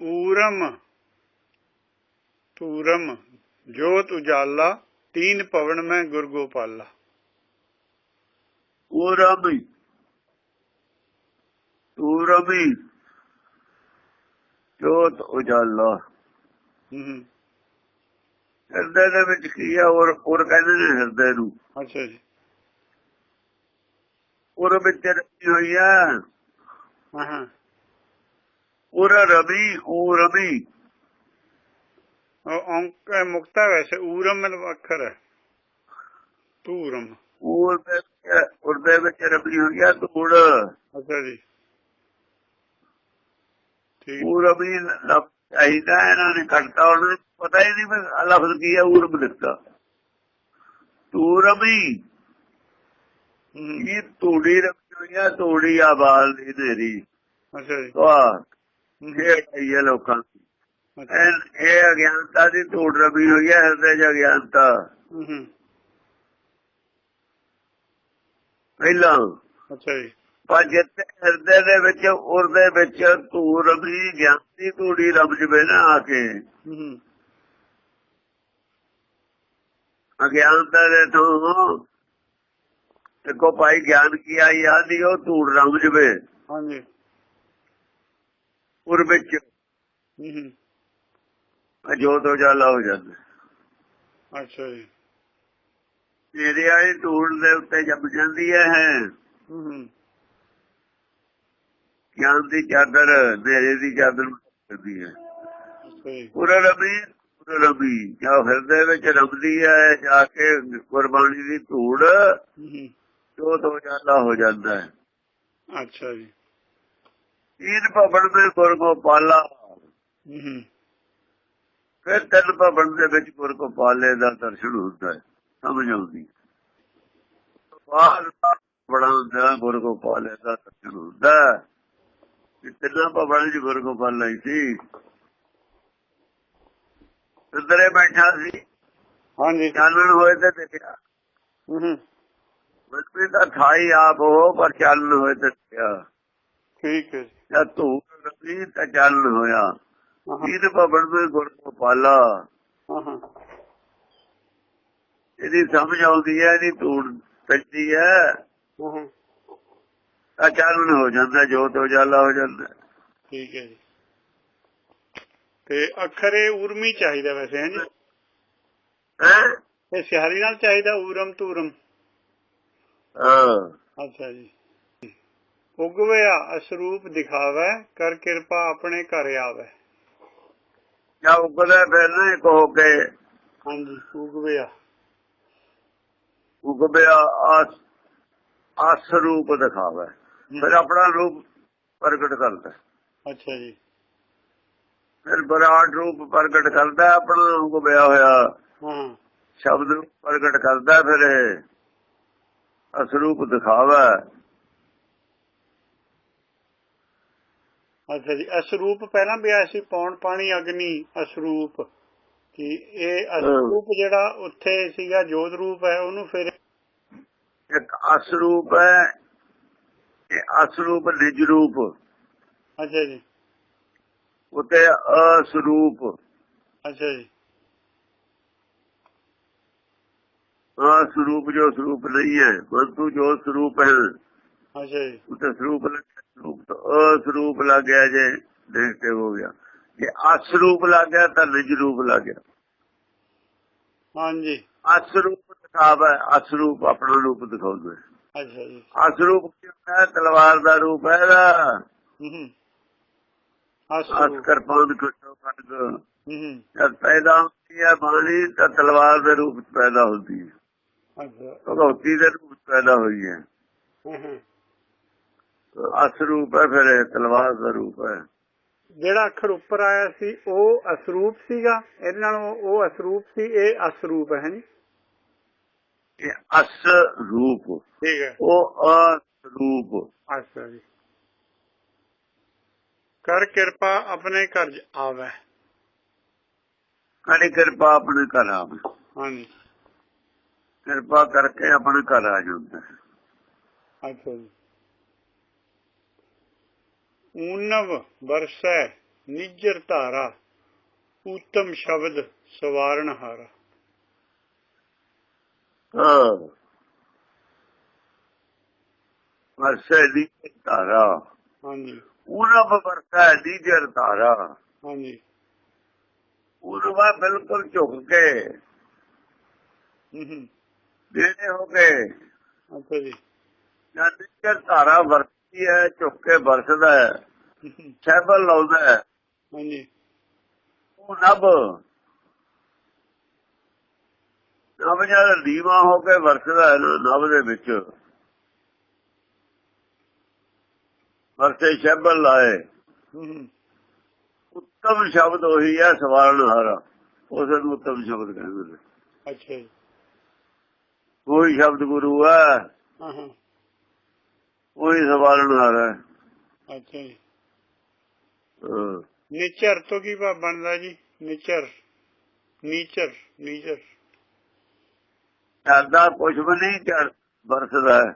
ਊਰਮ ਤੂਰਮ ਜੋਤ ਉਜਾਲਾ ਤੀਨ ਪਵਨ ਮੈਂ ਗੁਰ ਗੋਪਾਲਾ। ਪੂਰਬੀ ਪੂਰਬੀ ਜੋਤ ਉਜਾਲਾ। ਹੂੰ ਹਿਰਦੇ ਦੇ ਵਿੱਚ ਕੀ ਹੈ ਔਰ ਔਰ ਕਹਿੰਦੇ ਨੇ ਹਿਰਦੇ ਨੂੰ। ਅੱਛਾ ਜੀ। ਔਰ ਵਿੱਚ ਰੱਖੀ ਹੋਈ ਹੈ ਹਾਂ। ਔਰ ਰਵੀ ਔਰ ਰਵੀ। ਉਹ ਅੰਕ ਮੁਕਤਾ ਵੈਸੇ ਊਰਮ ਮਤਲਬ ਅੱਖਰ ਹੈ। ਤੂਰਮ ਔਰ ਦੇ ਔਰ ਦੇ ਵਿੱਚ ਰਵੀ ਹੈ ਧੂੜ। ਅੱਛਾ ਜੀ। ਠੀਕ। ਔਰ ਰਵੀ ਲਫ਼ਜ਼ ਚਾਹੀਦਾ ਇਹਨਾਂ ਨੇ ਕੱਟਤਾ ਉਹਨਾਂ ਪਤਾ ਹੀ ਨਹੀਂ ਵੀ ਲਫ਼ਜ਼ ਕੀ ਹੈ ਔਰ ਲਿਖਤਾ ਤੂੰ ਰਵੀ। ਇਹ ਤੂੜੀ ਰੱਖੀ ਹੋਈ ਹੈ ਤੂੜੀ ਆਵਾਜ਼ ਦੀ ਦੇਰੀ ਅੱਛਾ ਜੀ। ਵਾਹ। ਇਹ ਹੈ ਲੋਕਾਂ ਅਗਿਆਨਤਾ ਦੀ ਧੂੜ ਰਵੀ ਹੋਈ ਹੈ ਹਿਰਦੇ ਚ ਅਗਿਆਨਤਾ। ਪਹਿਲਾਂ। ਅੱਛਾ ਜੀ। ਪਰ ਜਿੱਥੇ ਹਿਰਦੇ ਦੇ ਵਿੱਚ ਉਰ ਦੇ ਵਿੱਚ ਧੂੜ ਰਵੀ ਗਿਆਨ ਦੀ ਧੂੜੀ ਰਬ ਜਵੇ ਨਾ ਆ ਕੇ। ਅਗਿਆਨਤਾ ਦੇ ਤੋਂ ਦੇਖੋ ਭਾਈ ਗਿਆਨ ਕੀ ਆਈ ਆਦੀ ਉਹ ਧੂੜ ਰਬ ਜਵੇ। ਹਾਂਜੀ। ਉਰ ਵਿੱਚ। ਹੂੰ, ਹੂੰ, ਜੋਤ ਉਜਾਲਾ ਹੋ ਜਾਂਦਾ। ਅੱਛਾ ਜੀ। ਤੇਰੇ ਆਈ ਧੂੜ ਦੇ ਉੱਤੇ ਜੰਮ ਜਾਂਦੀ ਹੈ ਹੂੰ, ਹੂੰ, ਗਿਆਨ ਦੀ ਚਾਦਰ ਨੇਰੇ ਦੀ ਚਾਦਰ ਕਰਦੀ ਹੈ। ਪੂਰਾ ਰਬੀ ਪੂਰਾ ਰਬੀ ਜੋ ਹਿਰਦੇ ਵਿੱਚ ਰਬਦੀ ਹੈ ਜਾ ਕੇ ਕੁਰਬਾਨੀ ਦੀ ਧੂੜ ਹੂੰ, ਹੂੰ, ਜੋਤ ਉਜਾਲਾ ਹੋ ਜਾਂਦਾ ਹੈ। ਅੱਛਾ ਜੀ। ਤੀਨ ਭਵਨ ਦੇ ਗੁਰ ਗੋਪਾਲਾ ਫਿਰ ਤਿੰਨ ਭਵਨ ਦੇ ਵਿੱਚ ਗੁਰ ਗੋਪਾਲੇ ਦਾ ਦਰਸ਼ਨ ਹੁੰਦਾ ਹੈ ਸਮਝ ਆਉਂਦੀ ਬਾਹਰ ਬੜਾ ਹੁੰਦਾ ਗੁਰ ਗੋਪਾਲੇ ਦਾ ਦਰਸ਼ਨ ਹੁੰਦਾ ਤਿੰਨਾਂ ਭਵਨ ਚ ਗੁਰ ਗੋਪਾਲਾ ਹੀ ਸੀ। ਅੰਦਰੇ ਬੈਠਾ ਸੀ। ਹਾਂਜੀ। ਚਾਨਣ ਹੋਏ ਤੇ ਦੇਖਿਆ। ਹੂੰ, ਹੂੰ, ਮਨਪ੍ਰੀਤ ਦਾ ਥਾਈ ਆਪ ਹੋ ਪਰ ਚਾਨਣ ਹੋਏ ਤੇ ਦੇਖਿਆ। ਠੀਕ ਹੈ ਜੀ। ਜਦ ਧੂੜ ਰਵੀ ਤਾਂ ਚਾਨਣ ਹੋਇਆ। ਤੀਨ ਭਵਨ ਦੇ ਗੁਰ ਗੋਪਾਲਾ ਇਹਦੀ ਸਮਝ ਆਉਂਦੀ ਹੈ ਇਹਦੀ ਧੂੜ ਪੈਂਦੀ ਹੈ। ਤਾਂ ਚਾਨਣ ਹੋ ਜਾਂਦਾ ਜੋਤ ਉਜਾਲਾ ਹੋ ਜਾਂਦਾ। ਠੀਕ ਹੈ ਜੀ। ਤੇ ਅਖਰੇ ਊਰਮੀ ਚਾਹੀਦਾ ਵੈਸੇ ਹੈ ਜੀ? ਹੈ? ਇਹ ਸਿਹਾਰੀ ਨਾਲ ਚਾਹੀਦਾ ਊਰਮ ਤੂਰਮ ਹਾਂ। ਅੱਛਾ ਜੀ। ਉਗਵਿਆ ਅਸਰੂਪ ਦਿਖਾਵੇ ਕਰ ਕਿਰਪਾ ਆਪਣੇ ਘਰ ਆਵੇ। ਜਾਂ ਉਗਦਾ ਫਿਰ ਨਾ ਇੱਕ ਹੋ ਕੇ ਹਾਂਜੀ ਉਗਵਿਆ ਉਗਬਿਆ ਆਸ ਰੂਪ ਦਿਖਾਵੇ। ਫਿਰ ਆਪਣਾ ਰੂਪ ਪ੍ਰਗਟ ਕਰਦਾ। ਅੱਛਾ ਜੀ। ਫਿਰ ਵਿਰਾਟ ਰੂਪ ਪ੍ਰਗਟ ਕਰਦਾ ਆਪਣਾ ਉਗਬਿਆ ਹੋਇਆ। ਹਾਂ। ਸ਼ਬਦ ਪ੍ਰਗਟ ਕਰਦਾ ਫਿਰ ਅਸਰੂਪ ਦਿਖਾਵਾ। ਅੱਛਾ ਜੀ ਅਸਰੂਪ ਪਹਿਲਾਂ ਵੀ ਆਇਆ ਸੀ ਪੌਣ ਪਾਣੀ ਅਗਨੀ ਅਸਰੂਪ। ਕਿ ਇਹ ਅਸਰੂਪ ਜਿਹੜਾ ਉੱਥੇ ਸੀਗਾ ਜੋਤ ਰੂਪ ਹੈ ਉਹਨੂੰ ਫਿਰ ਇੱਕ ਅਸਰੂਪ ਹੈ ਇਹ ਅਸਰੂਪ ਨਿਜ ਰੂਪ। ਅੱਛਾ ਜੀ। ਉਤੇ ਅਸਰੂਪ। ਅੱਛਾ ਜੀ। ਅਸਰੂਪ ਜੋ ਸਰੂਪ ਨਹੀਂ ਹੈ ਪਰੰਤੂ ਜੋ ਸਰੂਪ ਹੈ। ਅੱਛਾ ਜੀ। ਉਤੇ ਸਰੂਪ ਸਰੂਪ ਤੋਂ ਅਸਰੂਪ ਲੱਗ ਗਿਆ ਜੇ ਦੇਖਤੇ ਹੋ ਗਿਆ। ਜੇ ਅਸਰੂਪ ਲੱਗ ਗਿਆ ਤਾਂ ਨਿਜ ਰੂਪ ਲੱਗ ਗਿਆ। ਹਾਂਜੀ। ਦਿਖਾਵਾ ਆਪਣਾ ਰੂਪ ਦਿਖਾਉਂਦਾ। ਅੱਛਾ ਜੀ। ਕੀ ਤਲਵਾਰ ਦਾ ਰੂਪ ਹੈ ਇਹਦਾ। ਹੂੰ ਹੂੰ। ਅਸ ਅਸਰੂਪ। ਕਰਪਾਨ ਖਟੋ ਖੜਗ ਹੂੰ ਹੂੰ। ਜਦ ਪੈਦਾ ਹੁੰਦੀ ਹੈ ਬਾਣੀ ਤਾਂ ਤਲਵਾਰ ਦੇ ਰੂਪ ਪੈਦਾ ਹੁੰਦੀ ਹੈ। ਅੱਛਾ। ਭਗਵਤੀ ਦੇ ਰੂਪ ਪੈਦਾ ਹੋਈ ਹੂੰ। ਅਸਰੂਪ ਹੈ ਫਿਰ ਤਲਵਾਰ ਦਾ ਰੂਪ ਹੈ। ਜਿਹੜਾ ਅੱਖਰ ਉੱਪਰ ਆਇਆ ਸੀ ਉਹ ਅਸਰੂਪ ਸੀਗਾ। ਇਹਦੇ ਨਾਲ ਉਹ ਅਸਰੂਪ ਸੀ ਇਹ ਅਸਰੂਪ ਹੈ ਜੀ ਇਹ ਅਸ ਰੂਪ ਠੀਕ ਹੈ। ਉਹ ਅਸਰੂਪ। ਅੱਛਾ ਜੀ। ਕਰ ਕਿਰਪਾ ਆਪਣੇ ਘਰ ਆਵੇ। ਕੜੀ ਕਿਰਪਾ ਆਪਣੇ ਘਰ ਆਵੇ। ਹਾਂਜੀ। ਕਿਰਪਾ ਕਰਕੇ ਆਪਣੇ ਘਰ ਆ ਜਾਂਦਾ। ਅੱਛਾ ਜੀ। ਊਨਵ ਵਰਸੈ ਨਿਜਰ ਧਾਰਾ ਉਤਮ ਸ਼ਬਦ ਸਵਾਰਨ ਹਾਰਾ ਹਾਂ। ਵਰਸੇ ਦੀ ਧਾਰਾ। ਹਾਂਜੀ। ਉਹਨਾਂ ਵਰਸਾ ਦੀ ਜਰ ਧਾਰਾ। ਹਾਂਜੀ। ਉਹਨੂੰ ਬਿਲਕੁਲ ਝੁਕ ਕੇ ਹੂੰ ਹੂੰ। ਹੋ ਗਏ ਅੱਛਾ ਜੀ। ਜਦ ਜਰ ਧਾਰਾ ਵਰਤੀ ਹੈ ਝੁਕ ਕੇ ਵਰਸਦਾ ਹੈ ਸਹਿਬਲ ਲਾਉਂਦਾ ਹੈ। ਹਾਂਜੀ। ਉਹ ਨਭ ਨਭ ਜਦ ਦੀਵਾ ਹੋ ਕੇ ਵਰਸਦਾ ਹੈ ਨਭ ਦੇ ਵਿੱਚ। ਵਰਸੇ ਸਹਿਬਲ ਲਾਏ। ਉੱਤਮ ਸ਼ਬਦ ਉਹੀ ਹੈ ਸਵਾਰਨ ਹਾਰਾ। ਉਸ ਨੂੰ ਉੱਤਮ ਸ਼ਬਦ ਕਹਿੰਦੇ ਨੇ। ਅੱਛਾ ਜੀ। ਉਹੀ ਸ਼ਬਦ ਗੁਰੂ ਹੈ। ਹਾਂ ਹਾਂ। ਉਹੀ ਹਾਰਾ ਹੈ। ਅੱਛਾ ਜੀ। ਹਾਂ। ਨਿਚਰ ਤੋਂ ਕੀ ਬਣਦਾ ਜੀ? ਨਿਚਰ ਨੀਚਰ ਨੀਚਰ ਚੜਦਾ ਕੁਛ ਵੀ ਨਹੀਂ ਚੜ ਵਰਸਦਾ ਹੈ।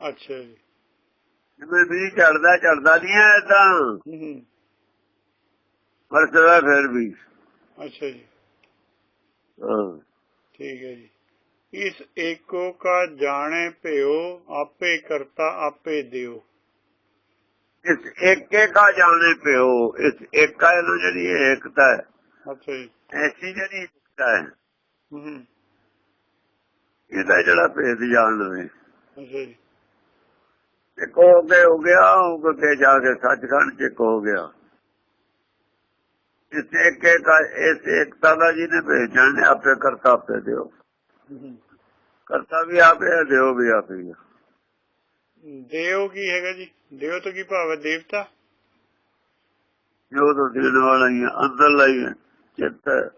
ਅੱਛਾ ਜੀ। ਜਿਵੇਂ ਵੀ ਚੜਦਾ ਚੜਦਾ ਨਹੀਂ ਹੈ ਤਾਂ ਵਰਸਦਾ ਫਿਰ ਵੀ। ਅੱਛਾ ਜੀ। ਹਾਂ। ਠੀਕ ਹੈ ਜੀ। ਇਸ ਏਕੋ ਕਾ ਜਾਣੇ ਭਿਓ ਆਪੇ ਕਰਤਾ ਆਪੇ ਦਿਓ। ਇਸ ਏਕੇ ਕਾ ਜਾਣੇ ਪਿਓ ਇਸ ਏਕਾ ਨੂੰ ਜਿਹੜੀ ਏਕਤਾ ਹੈ। ਅੱਛਾ ਜੀ। ਐਸੀ ਜਿਹੜੀ ਏਕਤਾ ਹੈ ਹੂੰ। ਇਹਦਾ ਜਿਹੜਾ ਭੇਦ ਜਾਣ ਲਵੇ। ਅੱਛਾ ਜੀ। ਇੱਕ ਹੋ ਕੇ ਹੋ ਗਿਆ ਉਹ ਕੇ ਜਾ ਕੇ ਸੱਚਖੰਡ ਚ ਹੋ ਗਿਆ। ਇਸ ਏਕੇ ਕਾ ਇਸ ਏਕਤਾ ਦਾ ਜਿਹਨੇ ਭੇਦ ਜਾਣੇ ਆਪੇ ਕਰਤਾ ਆਪੇ ਦਿਓ। ਕਰਤਾ ਵੀ ਆਪੇ ਹੈ ਦਿਓ ਵੀ ਆਪੇ ਹੀ ਹੈ। ਦੇਵ ਕੀ ਹੈਗਾ ਜੀ ਦੇਵ ਤੋਂ ਕੀ ਭਾਵ ਹੈ ਦੇਵਤਾ ਜੋ ਤੋਂ ਦੇਣ ਵਾਲਾ ਹੀ ਹੈ, ਅੰਦਰ ਲਈ ਹੈ, ਚਿੱਤ ਹੈ।